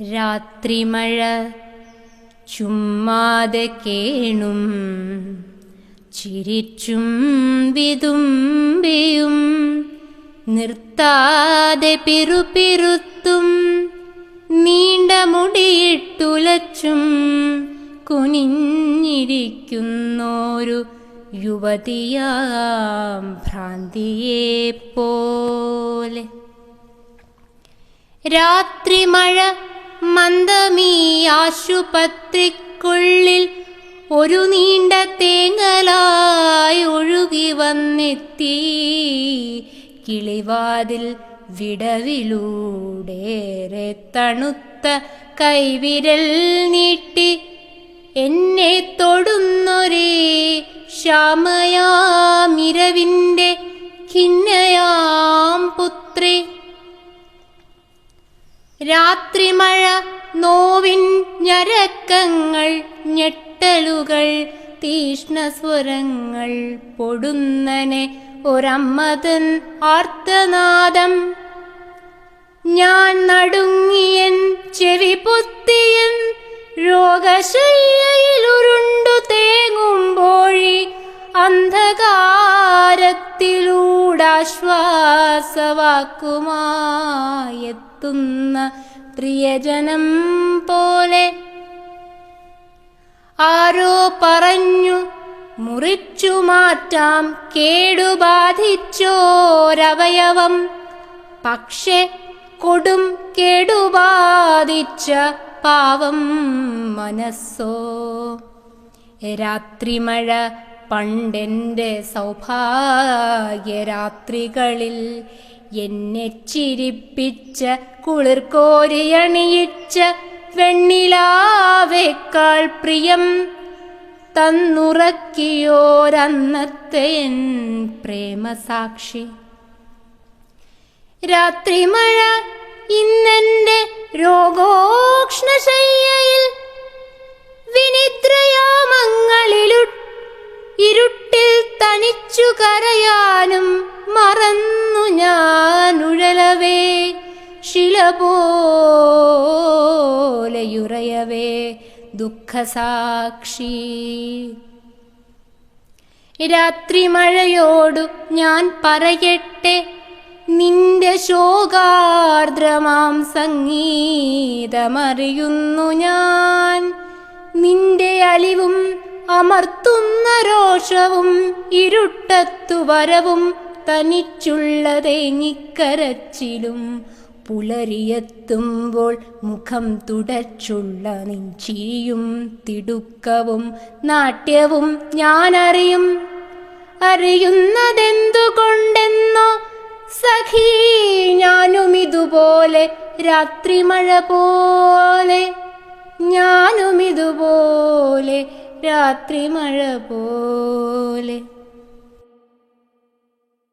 രാത്രിമഴ ചുമ്മാതെ കേണും ചിരിച്ചും വിതുമ്പിയും നിർത്താതെ പിറുപിറുത്തും നീണ്ട മുടിയിട്ടുലച്ചും കുനിഞ്ഞിരിക്കുന്നോരു യുവതിയാം ഭ്രാന്തിയെ പോലെ രാത്രിമഴ മന്ദമീ ആശുപത്രിക്കുള്ളിൽ ഒരു നീണ്ട തേങ്ങലായി ഒഴുകി വന്നെത്തി. കിളിവാതിൽ വിടവിലൂടേറെ തണുത്ത കൈവിരൽ നീട്ടി എന്നെ തൊടുന്നൊരേ ശ്യാമയാമിരവിന്റെ ഖിന്നയാം രാത്രിമഴ നോവിൻ ഞരക്കങ്ങൾ ഞെട്ടലുകൾ തീഷ്ണസ്വരങ്ങൾ പൊടുന്നനെ ഒരമ്മതൻ ആർത്തനാദം. ഞാൻ നടുങ്ങിയൻ ചെവി പൊത്തിയൻ രോഗശയ്യയിൽ അന്ധകാരത്തിലൂടാശ്വാസവാക്കുമായെത്തുന്ന പ്രിയജനം പോലെ ആരോ പറഞ്ഞു മുറിച്ചു മാറ്റാം കേടുബാധിച്ചോരവയവം പക്ഷെ കൊടും കേടുബാധിച്ച പാവം മനസ്സോ. രാത്രിമഴ പണ്ടെന്റെ സൗഭാഗ്യരാത്രികളിൽ എന്നെ ചിരിപ്പിച്ച കുളിർക്കോരിയണിയിച്ച വെണ്ണിലാവേക്കാൾ പ്രിയം തന്നുറക്കിയോരന്നത്തെ എൻ പ്രേമസാക്ഷി. രാത്രിമഴ ഇന്നെന്റെ രോഗോക്ഷ്ണശയ്യയിൽ കരയാനും മറന്നു ഞാനുഴലവേ ശിലപോലയുറയവേ ശില പോലെയുറയവേ ദുഃഖസാക്ഷി. രാത്രി മഴയോടു ഞാൻ പറയട്ടെ നിന്റെ ശോകാർദ്രമാം സംഗീതമറിയുന്നു ഞാൻ. നിന്റെ അലിവും അമർത്തുന്ന രോഷവും ഇരുട്ടത്തു വരവും തനിച്ചുള്ള തേങ്ങിക്കരച്ചിലും പുലരിയെത്തുമ്പോൾ മുഖം തുടച്ചുള്ള നെഞ്ചിരിയും തിടുക്കവും നാട്യവും ഞാനറിയും. അറിയുന്നതെന്തുകൊണ്ടെന്നോ സഖീ ഞാനും ഇതുപോലെ രാത്രിമഴ പോലെ ഞാനും ഇതുപോലെ രാത്രിമഴ പോലെ